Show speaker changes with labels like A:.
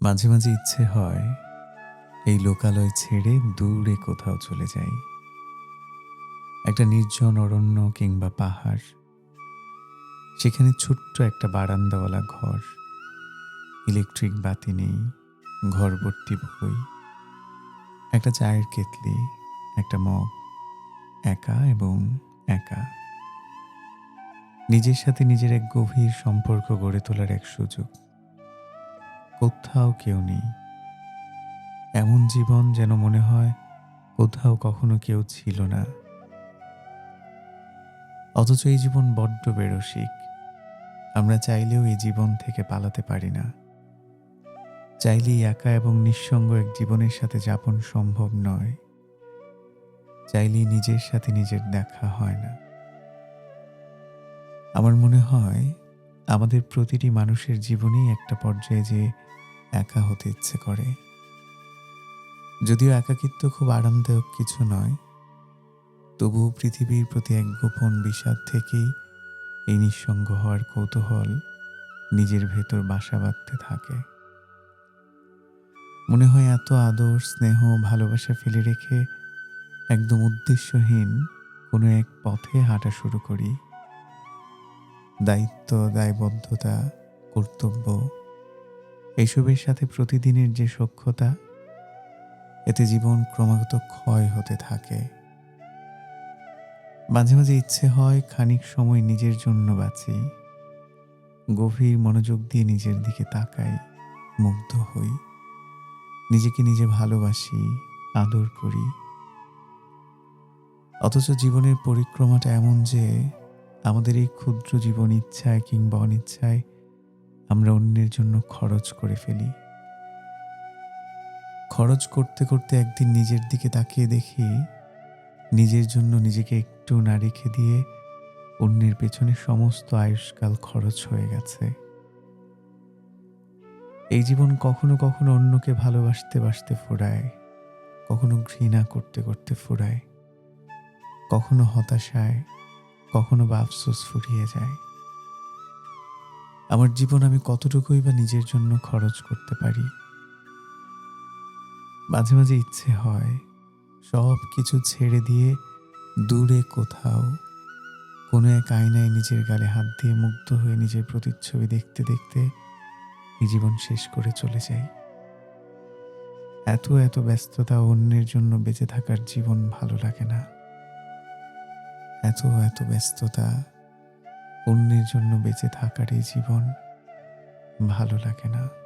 A: মাঝে মাঝে ইচ্ছে হয় এই লোকালয় ছেড়ে দূরে কোথাও চলে যাই। একটা নির্জন অরণ্য কিংবা পাহাড়, সেখানে ছোট্ট একটা বারান্দাওয়ালা ঘর, ইলেকট্রিক বাতি নেই ঘর ভর্তি বই একটা চায়ের কেতলি, একটা মগ, একা এবং একা। নিজের সাথে নিজের এক গভীর সম্পর্ক গড়ে তোলার এক সুযোগ। কোথাও কেউ নেই। এমন জীবন যেন মনে হয় কোথাও কখনো কেউ ছিল না। অথচ এই জীবন বড্ড বেরসিক। আমরা চাইলেও এই জীবন থেকে পালাতে পারি না। চাইলেই একা এবং নিঃসঙ্গ এক জীবনের সাথে যাপন সম্ভব নয়। চাইলেই নিজের সাথে নিজের দেখা হয় না। আমার মনে হয় আমাদের প্রতিটি মানুষের জীবনেই একটা পর্যায়ে যে একা হতে ইচ্ছে করে। যদিও একাকিত্ব খুব আরামদায়ক কিছু নয়, তবুও পৃথিবীর প্রতি এক গোপন বিষাদ থেকেই এই নিঃসঙ্গ হওয়ার কৌতূহল নিজের ভেতর বাসা বাঁধতে থাকে। মনে হয় এত আদর, স্নেহ ভালোবাসা ফেলে রেখে একদম উদ্দেশ্যহীন কোনো এক পথে হাঁটা শুরু করি। দায়িত্ব, দায়বদ্ধতা, কর্তব্য, এসবের সাথে প্রতিদিনের যে সক্ষতা এতে জীবন ক্রমাগত ক্ষয় হতে থাকে। মাঝে মাঝে ইচ্ছে হয় খানিক সময় নিজের জন্য বাঁচি। গভীর মনোযোগ দিয়ে নিজের দিকে তাকাই, মুগ্ধ হই। নিজেকে নিজে ভালোবাসি, আদর করি। অথচ জীবনের পরিক্রমাটা এমন যে আমাদের এই ক্ষুদ্র জীবন ইচ্ছায় কিংবা অনিচ্ছায় আমরা অন্যের জন্য খরচ করে ফেলি। খরচ করতে করতে একদিন নিজের দিকে তাকিয়ে দেখি, নিজের জন্য নিজেকে একটু না রেখে দিয়ে অন্যের পেছনে সমস্ত আয়ুষ্কাল খরচ হয়ে গেছে। এই জীবন কখনো কখনো অন্যকে ভালোবাসতে বাসতে ফোরায়, কখনো ঘৃণা করতে করতে ফোরায়, কখনো হতাশায় কখনো বা আফসোস ফুরিয়ে যায়। আমার জীবন আমি কতটুকুই বা নিজের জন্য খরচ করতে পারি? মাঝে মাঝে ইচ্ছে হয় সব কিছু ছেড়ে দিয়ে দূরে কোথাও কোনো এক আয়নায় নিজের গালে হাত দিয়ে মুগ্ধ হয়ে নিজের প্রতিচ্ছবি দেখতে দেখতে জীবন শেষ করে চলে যাই। এত এত ব্যস্ততা অন্যের জন্য বেঁচে থাকার জীবন ভালো লাগে না। এত এত ব্যস্ততা অন্যের জন্য বেঁচে থাকার এই জীবন ভালো লাগে না।